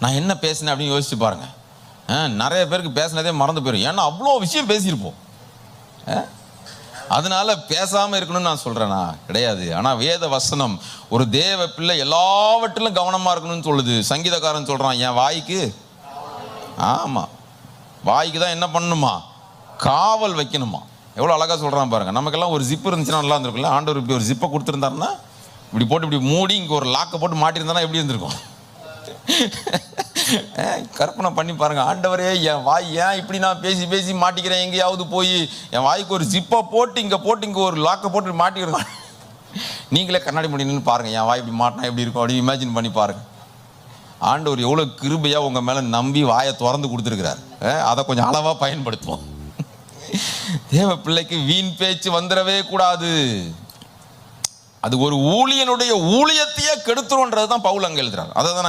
நான் என்ன பேசினேன் அப்படின்னு யோசிச்சு பாருங்க. ஆ, நிறைய பேருக்கு பேசினதே மறந்து போயிடும் ஏன்னா அவ்வளோ விஷயம் பேசியிருப்போம். ஆ? அதனால பேசாம இருக்கணும்னு நான் சொல்றேனா? கிடையாது. ஆனா வேத வசனம் ஒரு தேவ பிள்ளை எல்லாவற்றிலும் கவனமா இருக்கணும்னு சொல்லுது. சங்கீதக்காரன் சொல்றான் என் வாய்க்கு ஆமா. வாய்க்கு தான் என்ன பண்ணணுமா? காவல் வைக்கணுமா? எவ்வளோ அழகா சொல்றான் பாருங்க. நமக்கெல்லாம் ஒரு ஜிப் இருந்துச்சுன்னா நல்லா இருந்திருக்குல்ல ஆண்டவர் இப்படி ஒரு ஜிப்பை கொடுத்துருந்தாருன்னா இப்படி போட்டு இப்படி மூடி இங்கே ஒரு லாக்கை போட்டு மாட்டியிருந்தானா எப்படி இருந்திருக்கும்? கற்பனை பண்ணி பாருங்க. ஆண்டவரே என் வாய் ஏன் இப்படி நான் பேசி பேசி மாட்டிக்கிறேன்? எங்கேயாவது போய் என் வாய்க்கு ஒரு ஜிப்பை போட்டு இங்கே போட்டு இங்கே ஒரு லாக்கை போட்டு மாட்டிக்கிறேன். நீங்களே கண்ணாடி முடியணும்னு பாருங்க. என் வாய் இப்படி மாட்டினா எப்படி இருக்கும் அப்படின்னு இமேஜின் பண்ணி பாருங்க. ஆண்டவர் எவ்வளோ கிருபையாக உங்கள் மேலே நம்பி வாயை திறந்து கொடுத்துருக்கிறார். அதை கொஞ்சம் அளவாக பயன்படுத்துவோம். தேவ பிள்ளைக்கு வீண் பேச்சு வந்துடவே கூடாது. அது ஒரு ஊழியனுடைய ஊழியத்தையே கெடுத்துருன்றது தான் பவுல் அங்கே எழுதுறாரு. அதை தான்